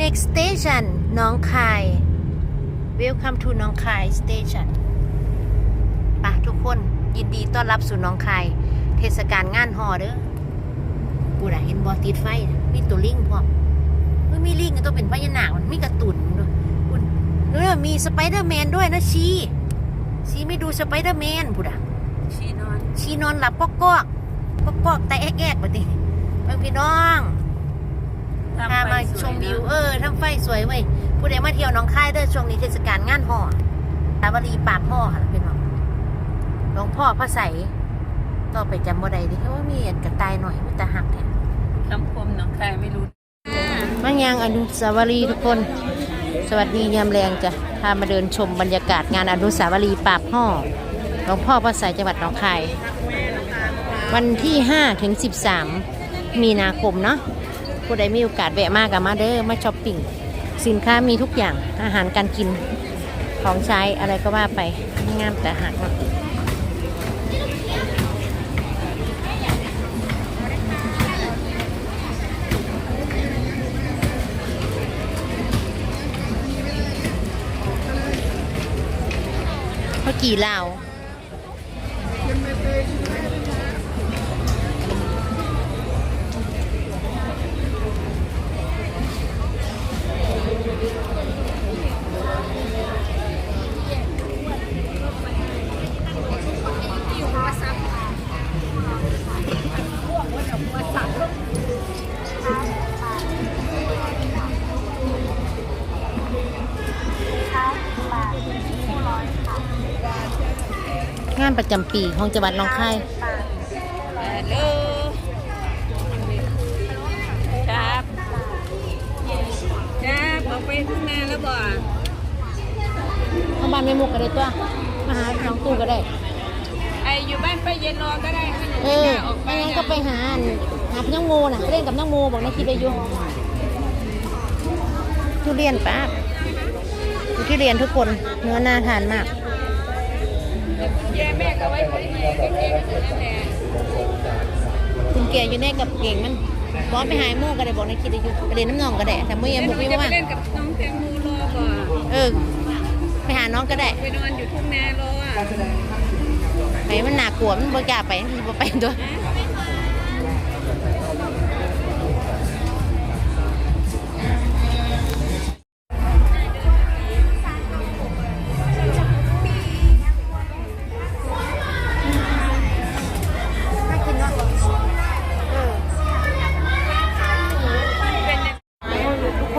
next station หน้องคาย welcome to หน้องคาย station ปะทุกคนยินดีต้อนรับสู่หน้องคาย เทศกาลงานหอเด้อปูดะเห็นบอติดไฟน่ะมีตัวลิงพร้อมเฮ้ยมีลิงก็ต้องเป็นพญานาคมันมีกระตุนด้วยคุณเออมีสไปเดอร์แมนด้วยนะชีชีไม่ดูสไปเดอร์แมนปูดะชีนอน ชีนอนหลับปอกกอกปอกกอกแต่แอกแอกๆแบบนี้เบิ่งพี่น้อง พามาชมวิวเออทำไฟสวยเว้ยผู้ใดมาเที่ยวหน้องค่ายเด้อช่วงนี้เทศกาลงานห่อตาวรีปากพ่อค่ะพี่น้องหลวงพ่อพระใสยต่อไปจำบ่ได้ดิเพราะว่ามีอันกระต่ายหน่อยมันแต่หักแท้คำคมน้องใครไม่รู้มายังอนุสาวรีย์ทุกคน สวัสดียามแรงจ้ะพามาเดินชมบรรยากาศงานอนุสาวรีย์ปากห่อหลวงพ่อพระใสยจังหวัดหนองคาย วันที่ 5 ถึง 13 มีนาคมเนาะ ผู้ใดมีโอกาสแวะมากกับมาเด้อมาช้อปปิ้งสินค้ามีทุกอย่างอาหารการกินของใช้อะไรก็ว่าไปงามแต่หารเขากี่ลาวานประจำปีของจังหวัดหนองคายฮัลโหลครับครับออกไปทุ่งนาแล้วบ่เข้าบ้านไม่มุกก็ได้ตัวมาหาน้องตู้ก็ได้ ไออยู่บ้านไปเย็นรอก็ได้ถ้าหนูเอไม่อน่าออกไปไม่งั้นก็ไปหาอันหาพี่น้องโมน่ะไปเล่นกับน้องโมบอกในคลิปได้อยุ่ทุเรียนป้าทุเรียนทุกคนเนื้อน่าทานมาก แย่แม่ก็ไว้ไว้แม่ก็เก่งกันนั่นแหละคุณเกียร์อยู่ในกับเก่งมันบอกไปหาไอ้โมก็ได้บอกในคลิปได้อยุ่ไปเรียนน้ำนองก็ได้แต่เมื่อเดี๋ยัยวงหบุนูกไม่จะไปว่างเล่นกับน้องแตงโมรอบ่เออไปหาน้องก็ได้ไปนอนอยู่ทุ่งนารออะไปมันหนากลัวมันบ่กล้าไปมันบ่ไปตัว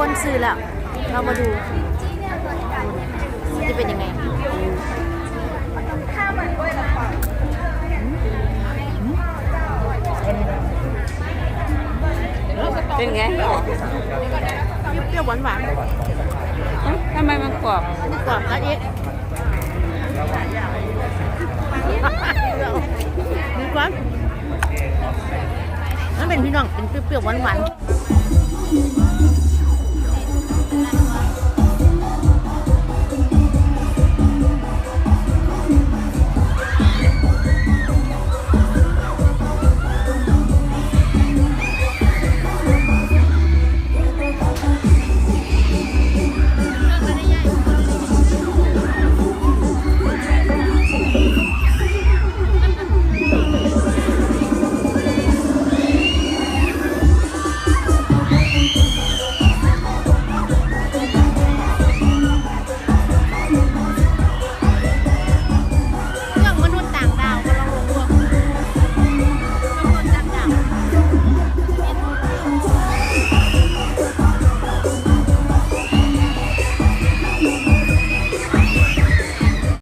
คนซื้อแล้ว เรามาดูจะเป็นยังไงเป็นไงเปรี้ยวหวานหวานทำไมมันกรอบกรอบแล้วอีกมีความนั่นเป็นพี่น้องเป็นเปรี้ยวๆหวานหวานๆ